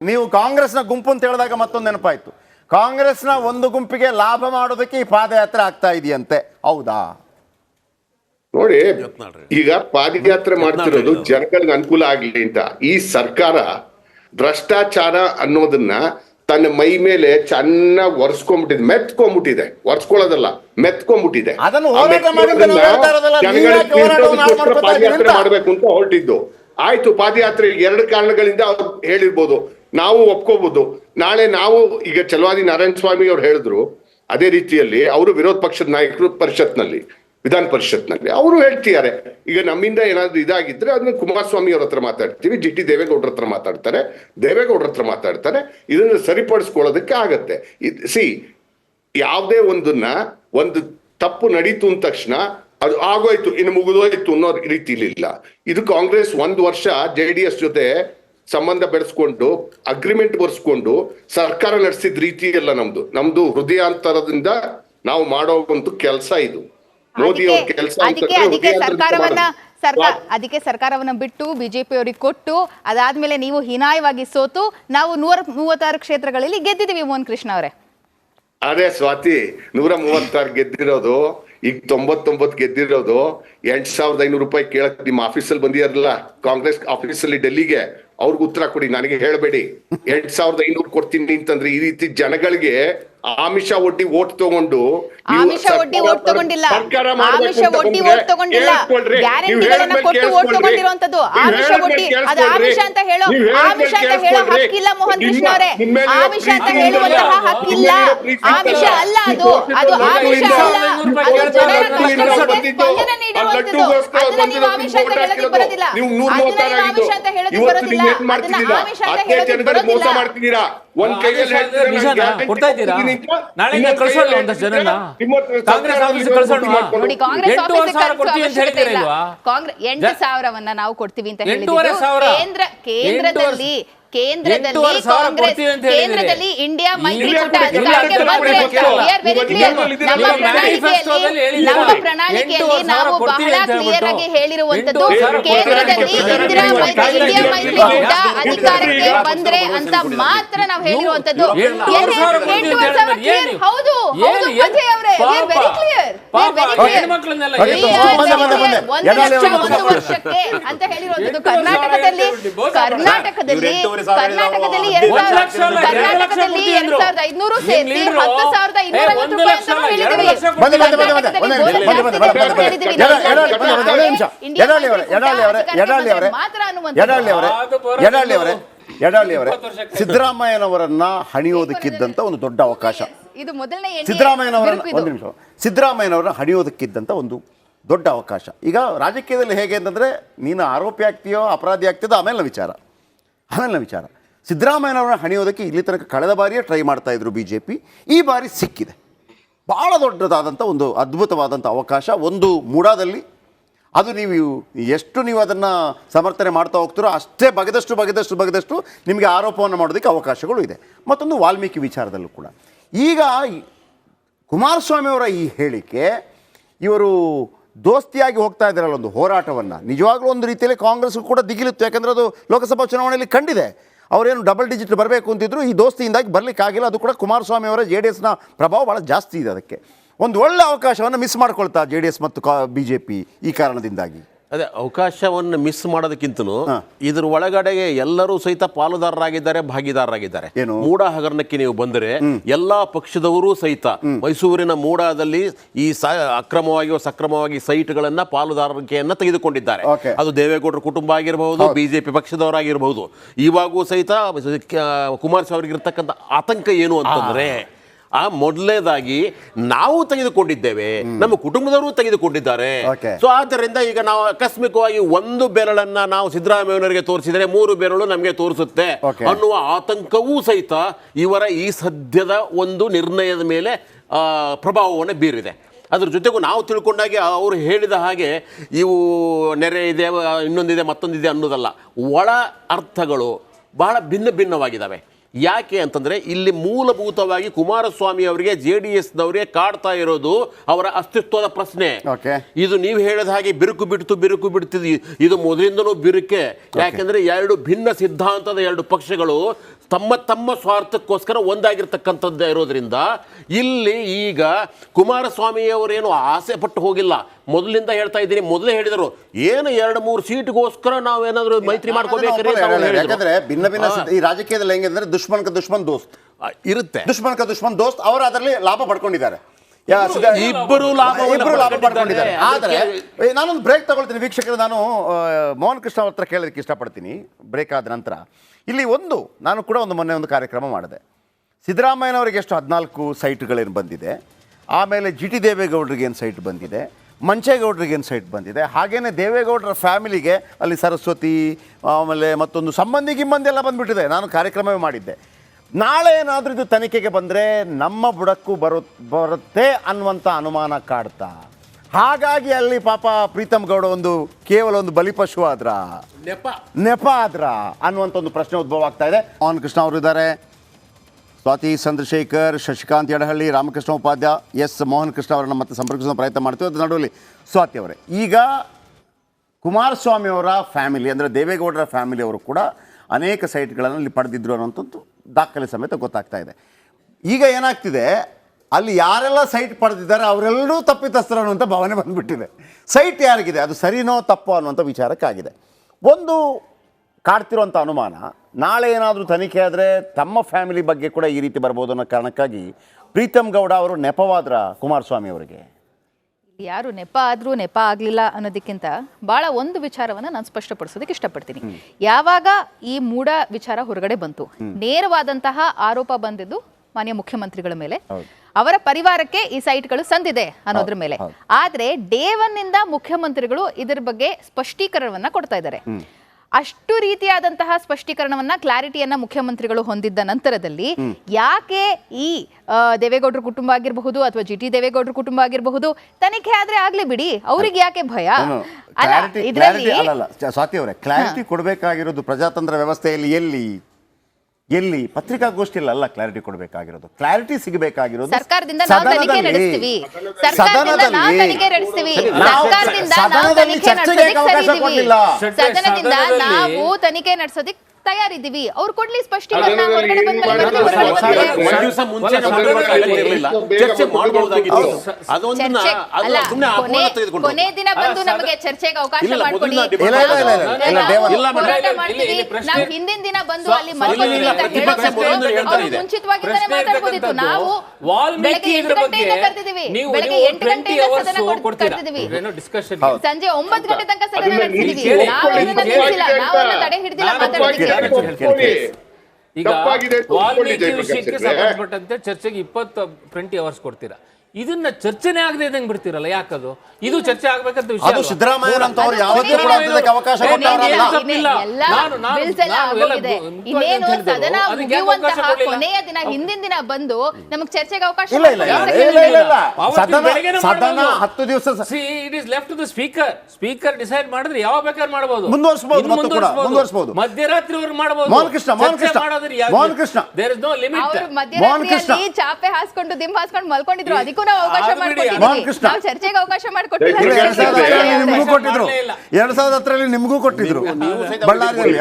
ನೀವು ಕಾಂಗ್ರೆಸ್ನ ಗುಂಪು ಅಂತ ಹೇಳಿದಾಗ ಮತ್ತೊಂದು ನೆನಪಾಯ್ತು. ಕಾಂಗ್ರೆಸ್ನ ಒಂದು ಗುಂಪಿಗೆ ಲಾಭ ಮಾಡೋದಕ್ಕೆ ಈ ಪಾದಯಾತ್ರೆ ಆಗ್ತಾ ಇದೆಯಂತೆ. ಹೌದಾ? ನೋಡಿ ಈಗ ಪಾದಯಾತ್ರೆ ಮಾಡ್ತಿರೋದು ಜನಗಳಿಗೆ ಅನುಕೂಲ ಆಗ್ಲಿ ಅಂತ. ಈ ಸರ್ಕಾರ ಭ್ರಷ್ಟಾಚಾರ ಅನ್ನೋದನ್ನ ತನ್ನ ಮೈ ಮೇಲೆ ಚೆನ್ನಾಗಿ ಒರೆಸ್ಕೊಂಡ್ಬಿಟ್ಟಿದೆ ಮೆತ್ಕೊಂಡ್ಬಿಟ್ಟಿದೆ ಒರೆಸ್ಕೊಳ್ಳೋದಲ್ಲ ಮೆತ್ಕೊಂಡ್ಬಿಟ್ಟಿದೆ ಪಾದಯಾತ್ರೆ? ಮಾಡ್ಬೇಕು ಅಂತ ಹೊರಟಿದ್ದು. ಆಯ್ತು ಪಾದಯಾತ್ರೆ ಎರಡು ಕಾರಣಗಳಿಂದ ಅವ್ರು ಹೇಳಿರ್ಬೋದು. ನಾವು ಒಪ್ಕೋಬಹುದು ನಾಳೆ ನಾವು ಈಗ ಚಲವಾದಿ ನಾರಾಯಣ ಸ್ವಾಮಿ ಅವ್ರು ಹೇಳಿದ್ರು, ಅದೇ ರೀತಿಯಲ್ಲಿ ಅವರು ವಿರೋಧ ಪಕ್ಷದ ನಾಯಕರು ಪರಿಷತ್ನಲ್ಲಿ, ವಿಧಾನ ಪರಿಷತ್ನಲ್ಲಿ. ಅವರು ಹೇಳ್ತಿದ್ದಾರೆ. ಈಗ ನಮ್ಮಿಂದ ಏನಾದ್ರು ಇದಾಗಿದ್ರೆ ಅದನ್ನ ಕುಮಾರಸ್ವಾಮಿ ಅವ್ರ ಹತ್ರ ಮಾತಾಡ್ತೀವಿ ಜಿ ಟಿ ದೇವೇಗೌಡರ ಹತ್ರ ಮಾತಾಡ್ತಾರೆ. ದೇವೇಗೌಡರ ಹತ್ರ ಮಾತಾಡ್ತಾರೆ. ಇದನ್ನ ಸರಿಪಡಿಸ್ಕೊಳ್ಳೋದಕ್ಕೆ ಆಗತ್ತೆ. ಸಿ, ಯಾವುದೇ ಒಂದನ್ನ, ಒಂದು ತಪ್ಪು ನಡೀತು ಅಂದ ತಕ್ಷಣ ಅದು ಆಗೋಯ್ತು, ಇನ್ನು ಮುಗಿದೋಯ್ತು ಅನ್ನೋ ರೀತಿಲಿಲ್ಲ. ಇದು ಕಾಂಗ್ರೆಸ್ ಒಂದು ವರ್ಷ ಜೆ ಡಿ ಎಸ್ ಜೊತೆ ಸಂಬಂಧ ಬೆಳೆಸ್ಕೊಂಡು ಅಗ್ರಿಮೆಂಟ್ ಬರ್ಸ್ಕೊಂಡು ಸರ್ಕಾರ ನಡೆಸಿದ ರೀತಿ ಎಲ್ಲ ನಮ್ದು. ನಮ್ದು ಹೃದಯಾಂತರದಿಂದ ನಾವು ಮಾಡೋ ಒಂದು ಕೆಲಸ ಇದು. ಮೋದಿ ಅವ್ರ ಕೆಲಸ ಅದಕ್ಕೆ ಅದಕ್ಕೆ ಸರ್ಕಾರವನ್ನ ಸರ್ಕಾರ ಅದಕ್ಕೆ ಸರ್ಕಾರವನ್ನು ಬಿಟ್ಟು ಬಿಜೆಪಿ ಅವರಿಗೆ ಕೊಟ್ಟು ಅದಾದ್ಮೇಲೆ ನೀವು ಹೀನಾಯವಾಗಿ ಸೋತು ನಾವು ನೂರ ಮೂವತ್ತಾರು ಕ್ಷೇತ್ರಗಳಲ್ಲಿ ಗೆದ್ದಿದ್ದೀವಿ ಮೋಹನ್ ಕೃಷ್ಣ ಅವರೇ. ಅದೇ ಸ್ವಾತಿ ನೂರ ಮೂವತ್ತಾರು ಗೆದ್ದಿರೋದು ಈಗ ತೊಂಬತ್ತೊಂಬತ್ತು ಗೆದ್ದಿರೋದು ಎಂಟ್ ಸಾವಿರದ ಐನೂರು ರೂಪಾಯಿ ಕೇಳಕ್ ನಿಮ್ಮ ಆಫೀಸಲ್ಲಿ ಬಂದಿರಲ್ಲ ಕಾಂಗ್ರೆಸ್ ಆಫೀಸಲ್ಲಿ ಡೆಲ್ಲಿಗೆ. ಅವ್ರಿಗೆ ಉತ್ತರ ಕೊಡಿ ನನಗೆ ಹೇಳಬೇಡಿ. ಎರಡ್ ಸಾವಿರದ ಐನೂರು ಕೊಡ್ತೀನಿ ಅಂತಂದ್ರೆ ಈ ರೀತಿ ಜನಗಳಿಗೆ ಆಮಿಷ ಒಡ್ಡಿ ಓಟ್ ತಗೊಂಡು ಆಮಿಷ ಒಡ್ಡಿ ಓಟ್ ತಗೊಂಡಿಲ್ಲ. ಆಮಿಷ ಒಡ್ಡಿ ಓಟ್ ತಗೊಂಡಿಲ್ಲ. ಗ್ಯಾರಂಟಿಗಳನ್ನ ಕೊಟ್ಟು ಓಟ್. ತಗೊಂಡಿರುವಂತದ್ದು ಆಮಿಷ ಒಡ್ಡಿ ಅದು. ಆಮಿಷ ಅಂತ ಹೇಳೋ ಆಮಿಷ ಅಂತ ಹೇಳೋ ಹಕ್ಕಿಲ್ಲ ಮೋಹನ್ ಕೃಷ್ಣ ಅವರೇ. ಆಮಿಷ ಅಂತ ಹೇಳುವಂತಹ. ಹಕ್ಕಿಲ್ಲ. ಆಮಿಷ ಅಲ್ಲ ಅದು. ಅದು ಆಮಿಷ ಅಲ್ಲ. ಅದು ಜನರ ಕಷ್ಟಗಳಿಗೆ. ಸ್ಪಂದನೆ ಅದನ್ನ ನೀವು ಆಮಿಷ ಅಂತ ಹೇಳೋದಕ್ಕೆ. ಬರೋದಿಲ್ಲ ಅದನ್ನ ನೀವು ಆಮಿಷ ಅಂತ ಹೇಳೋದಕ್ಕೆ ಬರೋದಿಲ್ಲ. ಅದನ್ನ ಆಮಿಷ ಅಂತ ಹೇಳೋದಕ್ಕೆ ಬರೋದಿಲ್ಲ ಒಂದ್ ಕೈಯಲ್ಲಿ ಎಂಟು ಸಾವಿರವನ್ನ ನಾವು ಕೊಡ್ತೀವಿ ಅಂತ ಹೇಳಿದ್ರು ಕೇಂದ್ರ ಕೇಂದ್ರದಲ್ಲಿ ಕೇಂದ್ರದಲ್ಲಿ ಕಾಂಗ್ರೆಸ್ ಅಂತ. ಕೇಂದ್ರದಲ್ಲಿ ಇಂಡಿಯಾ ಮೈತ್ರಿಕೂಟ ಅಧಿಕಾರಕ್ಕೆ ಬಂದ್ರೆ ನಮ್ಮ ಪ್ರಣಾಳಿಕೆಯಲ್ಲಿ ನಾವು ಬಹಳ ಅಂತ ಕ್ಲಿಯರ್ ಆಗಿ. ಹೇಳಿರುವಂತದ್ದು ಕೇಂದ್ರದಲ್ಲಿ ಅಂತ ಇಂದಿರಾ ಇಂಡಿಯಾ. ಮೈತ್ರಿಕೂಟ ಅಧಿಕಾರಕ್ಕೆ ಬಂದ್ರೆ ಅಂತ ಮಾತ್ರ ನಾವು ಹೇಳಿರುವಂತದ್ದು ಅಂತ? ಹೌದು. ಹೌದು ಅವರೇ ಬಂದೆ. clear. ಒಂದು. ವರ್ಷಕ್ಕೆ ಅಂತ ಹೇಳಿರುವಂತದ್ದು ಕರ್ನಾಟಕದಲ್ಲಿ. ಕರ್ನಾಟಕದಲ್ಲಿ ಕರ್ನಾಟಕದಲ್ಲಿ. ಎರಡ್ ಸಾವಿರ ಕರ್ನಾಟಕದಲ್ಲಿ ಎರಡ್. ಸಾವಿರದ ಐದ್ನೂರು ಸೇರಿಸಿ ಹತ್ತು ಸಾವಿರದ ಇನ್ನೂರ ರೂಪಾಯಿ ಅಂತ ಹೇಳಿದ್ದೀವಿ. ಮಾತ್ರ ಅವರೇ ಸಿದ್ದರಾಮಯ್ಯನವರನ್ನ ಹಣಿಯೋದಕ್ಕಿದ್ದಂತ ಒಂದು ದೊಡ್ಡ ಅವಕಾಶ. ಇದು ಮೊದಲನೇ ಸಿದ್ದರಾಮಯ್ಯನವರ ಸಿದ್ದರಾಮಯ್ಯನವರನ್ನ ಒಂದು ನಿಮಿಷ. ಸಿದ್ದರಾಮಯ್ಯನವರನ್ನ ಹಣಿಯೋದಕ್ಕಿದ್ದಂತ ಒಂದು ದೊಡ್ಡ ಅವಕಾಶ. ಈಗ ರಾಜಕೀಯದಲ್ಲಿ ಹೇಗೆ ಅಂತಂದ್ರೆ ನೀನು ಆರೋಪಿ ಆಗ್ತೀಯೋ ಅಪರಾಧಿ ಆಗ್ತಿದ್ದೋ ಆಮೇಲೆ ವಿಚಾರ. ಆಮೇಲೆ ವಿಚಾರ. ಸಿದ್ದರಾಮಯ್ಯನವರನ್ನ ಹಣಿಯೋದಕ್ಕೆ ಇಲ್ಲಿ ತನಕ ಕಳೆದ ಬಾರಿಯೇ ಟ್ರೈ ಮಾಡ್ತಾ ಇದ್ರು ಬಿ ಜೆ ಪಿ ಈ ಬಾರಿ ಸಿಕ್ಕಿದೆ. ಭಾಳ ದೊಡ್ಡದಾದಂಥ ಒಂದು ಅದ್ಭುತವಾದಂಥ ಅವಕಾಶ. ಒಂದು ಮೂಡಾದಲ್ಲಿ ಅದು ನೀವು ಎಷ್ಟು ನೀವು ಅದನ್ನು ಸಮರ್ಥನೆ ಮಾಡ್ತಾ ಹೋಗ್ತೀರೋ ಅಷ್ಟೇ ಬಗೆದಷ್ಟು ಬಗೆದಷ್ಟು ಬಗೆದಷ್ಟು ನಿಮಗೆ ಆರೋಪವನ್ನು ಮಾಡೋದಕ್ಕೆ ಅವಕಾಶಗಳು ಇದೆ. ಮತ್ತೊಂದು ವಾಲ್ಮೀಕಿ ವಿಚಾರದಲ್ಲೂ ಕೂಡ. ಈಗ ಕುಮಾರಸ್ವಾಮಿಯವರ ಈ ಹೇಳಿಕೆ ಇವರು ದೋಸ್ತಿಯಾಗಿ ಹೋಗ್ತಾ ಇದ್ದಾರಲ್ಲ ಒಂದು ಹೋರಾಟವನ್ನು. ನಿಜವಾಗ್ಲೂ ಒಂದು ರೀತಿಯಲ್ಲಿ ಕಾಂಗ್ರೆಸ್ಗೂ ಕೂಡ ದಿಗಿಲಿತ್ತು, ಯಾಕಂದರೆ ಅದು ಲೋಕಸಭಾ ಚುನಾವಣೆಯಲ್ಲಿ ಕಂಡಿದೆ. ಅವರೇನು ಡಬಲ್ ಡಿಜಿಟ್ ಬರಬೇಕು ಅಂತಿದ್ರು, ಈ ದೋಸ್ತಿಯಿಂದಾಗಿ ಬರಲಿಕ್ಕಾಗಿಲ್ಲ. ಅದು ಕೂಡ ಕುಮಾರಸ್ವಾಮಿ ಅವರ ಜೆ ಡಿ ಎಸ್ನ ಪ್ರಭಾವ ಭಾಳ ಜಾಸ್ತಿ ಇದೆ ಅದಕ್ಕೆ. ಒಂದು ಒಳ್ಳೆ ಅವಕಾಶವನ್ನು ಮಿಸ್ ಮಾಡ್ಕೊಳ್ತಾ ಜೆ ಡಿ ಎಸ್ ಮತ್ತು ಕಾ ಬಿ ಜೆ ಪಿ ಈ ಕಾರಣದಿಂದಾಗಿ. ಅದೇ ಅವಕಾಶವನ್ನು ಮಿಸ್ ಮಾಡೋದಕ್ಕಿಂತನೂ. ಇದ್ರ ಒಳಗಡೆಗೆ ಎಲ್ಲರೂ ಸಹಿತ ಪಾಲುದಾರರಾಗಿದ್ದಾರೆ ಭಾಗಿದಾರರಾಗಿದ್ದಾರೆ? ಮೂಡ ಹಗರಣಕ್ಕೆ ನೀವು ಬಂದರೆ ಎಲ್ಲಾ ಪಕ್ಷದವರು ಸಹಿತ ಮೈಸೂರಿನ ಮೂಡಾದಲ್ಲಿ ಈ ಅಕ್ರಮವಾಗಿ ಸಕ್ರಮವಾಗಿ ಸೈಟ್ಗಳನ್ನ ಪಾಲುದಾರಿಕೆಯನ್ನ ತೆಗೆದುಕೊಂಡಿದ್ದಾರೆ. ಅದು ದೇವೇಗೌಡರ ಕುಟುಂಬ ಆಗಿರಬಹುದು ಬಿಜೆಪಿ ಪಕ್ಷದವರಾಗಿರಬಹುದು ಇವಾಗೂ ಸಹಿತ ಕುಮಾರಸ್ವಾಮಿ ಅವರಿಗೆ ಇರ್ತಕ್ಕಂಥ ಆತಂಕ ಏನು ಅಂತಂದ್ರೆ ಆ ಮೊದಲನೇದಾಗಿ ನಾವು ತೆಗೆದುಕೊಂಡಿದ್ದೇವೆ. ನಮ್ಮ ಕುಟುಂಬದವರು ತೆಗೆದುಕೊಂಡಿದ್ದಾರೆ. ಸೊ ಆದ್ದರಿಂದ ಈಗ ನಾವು ಆಕಸ್ಮಿಕವಾಗಿ ಒಂದು ಬೆರಳನ್ನ ನಾವು ಸಿದ್ದರಾಮಯ್ಯನವರಿಗೆ ತೋರಿಸಿದರೆ ಮೂರು ಬೆರಳು ನಮಗೆ ತೋರಿಸುತ್ತೆ ಅನ್ನುವ ಆತಂಕವೂ ಸಹಿತ ಇವರ ಈ ಸದ್ಯದ ಒಂದು ನಿರ್ಣಯದ ಮೇಲೆ ಪ್ರಭಾವವನ್ನು ಬೀರಿದೆ. ಅದ್ರ ಜೊತೆಗೂ ನಾವು ತಿಳ್ಕೊಂಡಾಗೆ ಅವರು ಹೇಳಿದ ಹಾಗೆ ಇವು ನೆರೆ ಇದೆ ಇನ್ನೊಂದಿದೆ ಮತ್ತೊಂದಿದೆ ಅನ್ನೋದಲ್ಲ. ಒಳ ಅರ್ಥಗಳು ಬಹಳ ಭಿನ್ನ ಭಿನ್ನವಾಗಿದ್ದಾವೆ. ಯಾಕೆ ಅಂತಂದ್ರೆ ಇಲ್ಲಿ ಮೂಲಭೂತವಾಗಿ ಕುಮಾರಸ್ವಾಮಿ ಅವರಿಗೆ ಜೆ ಡಿ ಎಸ್ನವರಿಗೆ ಕಾಡ್ತಾ ಇರೋದು ಅವರ ಅಸ್ತಿತ್ವದ ಪ್ರಶ್ನೆ. ಇದು ನೀವು ಹೇಳಿದ ಹಾಗೆ ಬಿರುಕು ಬಿಡ್ತು ಬಿರುಕು ಬಿಡ್ತಿದ್ವಿ. ಇದು ಮೊದಲಿಂದನೂ ಬಿರುಕೆ. ಯಾಕೆಂದರೆ ಎರಡು ಭಿನ್ನ ಸಿದ್ಧಾಂತದ ಎರಡು ಪಕ್ಷಗಳು ತಮ್ಮ ತಮ್ಮ ಸ್ವಾರ್ಥಕ್ಕೋಸ್ಕರ ಒಂದಾಗಿರ್ತಕ್ಕಂಥದ್ದು ಇರೋದ್ರಿಂದ ಇಲ್ಲಿ ಈಗ ಕುಮಾರಸ್ವಾಮಿಯವರೇನು ಆಸೆ ಪಟ್ಟು ಹೋಗಿಲ್ಲ. ಮೊದಲಿಂದ ಹೇಳ್ತಾ ಇದ್ದೀನಿ ಮೊದಲೇ ಹೇಳಿದರು ಏನು ಎರಡು ಮೂರು ಸೀಟ್ಗೋಸ್ಕರ ನಾವೇನಾದರೂ ಮೈತ್ರಿ ಮಾಡ್ಕೋಬೇಕು. ಯಾಕಂದ್ರೆ ಭಿನ್ನ ಭಿನ್ನ ಈ ರಾಜಕೀಯದಲ್ಲಿ ಹೆಂಗೆ ದುಶ್ಮನ್ ಕ ದುಶ್ಮನ್ ದೋಸ್ತ್. ಇರುತ್ತೆ. ದುಶ್ಮನ್ ಕ ದುಶ್ಮನ್ ದೋಸ್ತ್ ಅವರು ಅದರಲ್ಲಿ ಲಾಭ ಪಡ್ಕೊಂಡಿದ್ದಾರೆ. ಇಬ್ಬರು ಲಾಭ ಇಬ್ಬರು ಲಾಭ ಪಡ್ಕೊಂಡಿದ್ದಾರೆ. ಆದರೆ ಆದ್ರೆ ನಾನೊಂದು ಬ್ರೇಕ್ ತಗೊಳ್ತೀನಿ. ವೀಕ್ಷಕರು ನಾನು ಮೋಹನ್ ಕೃಷ್ಣ ಅವ್ರ ಹತ್ರ ಕೇಳೋದಕ್ಕೆ ಇಷ್ಟಪಡ್ತೀನಿ. ಬ್ರೇಕ್ ಆದ ನಂತರ ಇಲ್ಲಿ ಒಂದು ನಾನು ಕೂಡ ಒಂದು ಮೊನ್ನೆ ಒಂದು ಕಾರ್ಯಕ್ರಮ ಮಾಡಿದೆ. ಸಿದ್ದರಾಮಯ್ಯನವರಿಗೆ ಎಷ್ಟು ಹದಿನಾಲ್ಕು ಸೈಟ್ಗಳೇನು ಬಂದಿದೆ. ಆಮೇಲೆ ಜಿ ಟಿ ದೇವೇಗೌಡರಿಗೆ ಏನು ಸೈಟ್ ಬಂದಿದೆ. ಮಂಚೇಗೌಡರಿಗೆ ಏನು ಸೈಟ್ ಬಂದಿದೆ? ಹಾಗೆಯೇ ದೇವೇಗೌಡರ ಫ್ಯಾಮಿಲಿಗೆ ಅಲ್ಲಿ ಸರಸ್ವತಿ ಆಮೇಲೆ ಮತ್ತೊಂದು ಸಂಬಂಧಿ ಗಿಂಬಂಧಿ ಎಲ್ಲ ಬಂದ್ಬಿಟ್ಟಿದೆ. ನಾನು ಕಾರ್ಯಕ್ರಮವೇ ಮಾಡಿದ್ದೆ. ನಾಳೆ ಏನಾದರೂ ಇದು ತನಿಖೆಗೆ ಬಂದರೆ ನಮ್ಮ ಬುಡಕ್ಕೂ ಬರು ಬರುತ್ತೆ ಅನ್ನುವಂಥ ಅನುಮಾನ ಕಾಡ್ತಾ. ಹಾಗಾಗಿ ಅಲ್ಲಿ ಪಾಪ ಪ್ರೀತಮ್ ಗೌಡ ಒಂದು ಕೇವಲ ಒಂದು ಬಲಿಪಶು ಆದ್ರ? ನೆಪ. ನೆಪ ಆದ್ರ ಅನ್ನುವಂಥ ಒಂದು ಪ್ರಶ್ನೆ ಉದ್ಭವ ಆಗ್ತಾ ಇದೆ. ಮೋಹನ್ ಕೃಷ್ಣ ಅವರು ಇದ್ದಾರೆ ಸ್ವಾತಿ ಚಂದ್ರಶೇಖರ್, ಶಶಿಕಾಂತ್ ಯಡಹಳ್ಳಿ, ರಾಮಕೃಷ್ಣ ಉಪಾಧ್ಯಾಯ ಎಸ್ ಮೋಹನ್ ಕೃಷ್ಣ ಅವರನ್ನು ಮತ್ತೆ ಸಂಪರ್ಕಿಸುವ ಪ್ರಯತ್ನ ಮಾಡ್ತೀವಿ. ಅದು ನಡುವಲ್ಲಿ ಸ್ವಾತಿ ಅವರೇ. ಈಗ ಕುಮಾರಸ್ವಾಮಿ ಅವರ ಫ್ಯಾಮಿಲಿ ಅಂದರೆ ದೇವೇಗೌಡರ ಫ್ಯಾಮಿಲಿ ಅವರು ಕೂಡ ಅನೇಕ ಸೈಟ್ಗಳನ್ನು ಇಲ್ಲಿ ಪಡೆದಿದ್ರು ಅನ್ನೋಂಥದ್ದು ದಾಖಲೆ ಸಮೇತ ಗೊತ್ತಾಗ್ತಾ ಇದೆ. ಈಗ ಏನಾಗ್ತಿದೆ? ಅಲ್ಲಿ ಯಾರೆಲ್ಲ ಸೈಟ್ ಪಡೆದಿದ್ದಾರೆ ಅವರೆಲ್ಲರೂ ತಪ್ಪಿತಸ್ಥರು ಅನ್ನುವಂಥ ಭಾವನೆ ಬಂದುಬಿಟ್ಟಿದೆ. ಸೈಟ್ ಯಾರಿಗಿದೆ? ಅದು ಸರಿನೋ ತಪ್ಪೋ ಅನ್ನುವಂಥ ವಿಚಾರಕ್ಕಾಗಿದೆ. ಒಂದು ಕಾಡ್ತಿರುವಂಥ ಅನುಮಾನ ನಾಳೆ ಏನಾದರೂ ತನಿಖೆ ಆದರೆ ತಮ್ಮ ಫ್ಯಾಮಿಲಿ ಬಗ್ಗೆ ಕೂಡ ಈ ರೀತಿ ಬರ್ಬೋದು ಅನ್ನೋ ಕಾರಣಕ್ಕಾಗಿ ಪ್ರೀತಮ್ ಗೌಡ ಅವರು ನೆಪವಾದ್ರ ಕುಮಾರಸ್ವಾಮಿ ಅವರಿಗೆ? ಯಾರು ನೆಪ ಆದರೂ ನೆಪ ಆಗಲಿಲ್ಲ ಅನ್ನೋದಕ್ಕಿಂತ ಭಾಳ ಒಂದು ವಿಚಾರವನ್ನ ನಾನು ಸ್ಪಷ್ಟಪಡಿಸೋದಕ್ಕೆ ಇಷ್ಟಪಡ್ತೀನಿ. ಯಾವಾಗ ಈ ಮೂಡ ವಿಚಾರ ಹೊರಗಡೆ ಬಂತು ನೇರವಾದಂತಹ ಆರೋಪ ಬಂದಿದ್ದು ಮಾನ್ಯ ಮುಖ್ಯಮಂತ್ರಿಗಳ ಮೇಲೆ. ಅವರ ಪರಿವಾರಕ್ಕೆ ಈ ಸೈಟ್ಗಳು ಸಂದಿದೆ ಅನ್ನೋದ್ರ ಮೇಲೆ. ಆದ್ರೆ ಡೇ ಒನ್ ಇಂದ ಮುಖ್ಯಮಂತ್ರಿಗಳು ಇದರ ಬಗ್ಗೆ ಸ್ಪಷ್ಟೀಕರಣವನ್ನ ಕೊಡ್ತಾ ಇದ್ದಾರೆ. ಅಷ್ಟು ರೀತಿಯಾದಂತಹ ಸ್ಪಷ್ಟೀಕರಣವನ್ನ ಕ್ಲಾರಿಟಿಯನ್ನ ಮುಖ್ಯಮಂತ್ರಿಗಳು ಹೊಂದಿದ್ದ ನಂತರದಲ್ಲಿ ಯಾಕೆ ಈ ದೇವೇಗೌಡರ ಕುಟುಂಬ ಆಗಿರಬಹುದು ಅಥವಾ ಜಿ ಟಿ ದೇವೇಗೌಡರ ಕುಟುಂಬ ಆಗಿರಬಹುದು ತನಿಖೆ ಆದ್ರೆ ಆಗ್ಲಿ ಬಿಡಿ ಅವ್ರಿಗೆ ಯಾಕೆ ಭಯ? ಕ್ಲಾರಿಟಿ ಕೊಡಬೇಕಾಗಿರೋದು ಪ್ರಜಾತಂತ್ರ ವ್ಯವಸ್ಥೆಯಲ್ಲಿ ಎಲ್ಲಿ? ಎಲ್ಲಿ? ಪತ್ರಿಕಾಗೋಷ್ಠಿಯಲ್ಲಿ ಅಲ್ಲ ಕ್ಲಾರಿಟಿ ಕೊಡಬೇಕಾಗಿರೋದು. ಕ್ಲಾರಿಟಿ ಸಿಗಬೇಕಾಗಿರೋದು ಸರ್ಕಾರದಿಂದ ನಾವು ತನಿಖೆ ಸದನದಲ್ಲಿ. ನಡೆಸ್ತೀವಿ. ಸರ್ಕಾರದಿಂದ ನಾವು ತನಿಖೆ ನಡೆಸ್ತೀವಿ. ನಾವು ಸರ್ಕಾರದಿಂದ ನಾವು ತನಿಖೆ ಚರ್ಚೆಗೆ ನಡೆಸೋದಕ್ಕೆ ಅವಕಾಶ ಕೊಡಲಿಲ್ಲ ಸದನದಿಂದ ನಾವು ತನಿಖೆ ನಡೆಸೋದಕ್ಕೆ ತಯಾರಿದ್ದೀವಿ ಅವ್ರು ಕೊಡ್ಲಿ ಸ್ಪಷ್ಟೀಕರಣ ಹೊರಗಡೆ ಮತ್ತೆ ಹೊರಗಡೆ ಚರ್ಚೆ ಅಲ್ಲ ಕೊನೆ ಕೊನೆ ದಿನ ಬಂದು ನಮಗೆ ಚರ್ಚೆಗೆ ಅವಕಾಶ ಮಾಡ್ಕೊಡಿ ಇಲ್ಲ, ಇಲ್ಲ, ಇಲ್ಲ, ಇಲ್ಲ, ಇಲ್ಲ, ನಾವು ಹೋರಾಟ ಮಾಡ್ತೀವಿ ಹಿಂದಿನ ದಿನ ಬಂದು ಅಲ್ಲಿ ಇಲ್ಲ, ಅಂತ ಹೇಳೋದು ಮಾತಾಡ್ಬೋದಿತ್ತು ನಾವು ವಾಲ್ಮೀಕಿ ಬೆಳಗ್ಗೆ ಎಂಟು ಗಂಟೆಯಿಂದ ಕರೆದಿದ್ದೀವಿ ನೀವು ಬೆಳಗ್ಗೆ ಎಂಟು 20 ಗಂಟೆಯಿಂದ hours ಸದನ ಕೊಡ್ತೀರಾ ಕರೆದಿದ್ದೀವಿ ಏನೋ ಡಿಸ್ಕಷನ್ ಸಂಜೆ ಒಂಬತ್ತು ಗಂಟೆ ತನಕ ಸದನ ನಡೆಸಿದೀವಿ ನಾವು ಅದನ್ನ ನಿಲ್ಲಿಸಿಲ್ಲ ನಾವು ಅದನ್ನ ತಡೆ ಹಿಡಿದಿಲ್ಲ ಒಪ್ಕೊಳ್ಳಿ. ಈಗ ವಾಲ್ಮೀಕಿ ವಿಷಯಕ್ಕೆ ಸಂಬಂಧಪಟ್ಟಂತೆ ಚರ್ಚೆಗೆ ಇಪ್ಪತ್ತು ಟ್ವೆಂಟಿ ಅವರ್ಸ್ ಕೊಡ್ತೀರಾ? ಇದನ್ನ ಚರ್ಚೆನೇ ಆಗದೆ ಇದಂಗ್ ಬಿಡ್ತೀರಲ್ಲ ಯಾಕದು ಇದು ಚರ್ಚೆ ಆಗ್ಬೇಕಂತ ವಿಷಯ ಅದು ಅಲ್ವಾ? ಸಿದ್ದರಾಮಯ್ಯನಂತವ್ರು ಯಾವುದೇ ಕೂಡ ಅದಕ್ಕೆ ಅವಕಾಶ ಕೊಟ್ಟವರಲ್ಲ ನೀನ್ ತಪ್ಪಿಲ್ಲ. ಎಲ್ಲ ನಾನು- ನಾನು- bills ಎಲ್ಲ ನಾನು ಎಲ್ಲ ಆಗೋಗಿದೆ. ಮುಖ್ಯವಾಗಿ ಇನ್ನೇನು ಅಂತ ಹೇಳಿದ್ರು. ಸದನ ಅದಕ್ಕೆ ಯಾಕೆ ಅವಕಾಶ ಕೊಡ್ಲಿಲ್ಲ? ಕೊನೆಯ ದಿನ ಹಿಂದಿನ ದಿನ ಬಂದು ನಮಗೆ ಚರ್ಚೆಗೆ ಅವಕಾಶ ಇಲ್ಲ ಇಲ್ಲ ಇಲ್ಲ ಮಾಡ್ಕೊಡಿ ಅಂತ ಇಲ್ಲ ಇಲ್ಲ ಇಲ್ಲ ಅವತ್ತಿನ ಸದನ ಬೆಳಗ್ಗೆನೇ ಸದನ ಮಾಡ್ಬೋದು. ಹತ್ತು ದಿವಸ ಸ- See, it is left to the speaker. Speaker decide ಮಾಡಿದ್ರೆ ಯಾವ ಬೇಕಾದ್ರೆ ಮಾಡಬಹುದು ಮುಂದುವರಿಸಬಹುದು ಇನ್ನು ಮತ್ತು ಕೂಡ, ಮುಂದುವರ್ಸ್ಬೋದು. ಮಧ್ಯರಾತ್ರಿವರೆಗೂ ಮಾಡಬಹುದು Mohan Krishna, Mohan Krishna, Mohan Krishna. There is no limit ಅವರು ಮೋಹನ್ ಕೃಷ್ಣ. ಚಾಪೆ ಹಾಸ್ಕೊಂಡು ದಿಂಬ ಹಾಸ್ಕೊಂಡು ಮಲ್ಕೊಂಡಿದ್ರು ಅದಕ್ಕೂ ನಾವು ಅವಕಾಶ ಮಾಡ್ಕೊಟ್ಟಿದ್ದೀವಿ ನಾವು ಚರ್ಚೆಗೆ ಅವಕಾಶ ಮಾಡ್ಕೊಟ್ಟಿಲ್ಲ. ಇಲ್ಲ, ಎರಡ್ ಸಾವಿರದ ಹತ್ತರಲ್ಲಿ ನಿಮಗೂ ಕೊಟ್ಟಿದ್ರು. ಎರಡ್ ಸಾವಿರದ ಹತ್ತರಲ್ಲಿ ನಿಮಗೂ ಕೊಟ್ಟಿದ್ರು. ಬಳ್ಳಾರಿಯಲ್ಲಿ.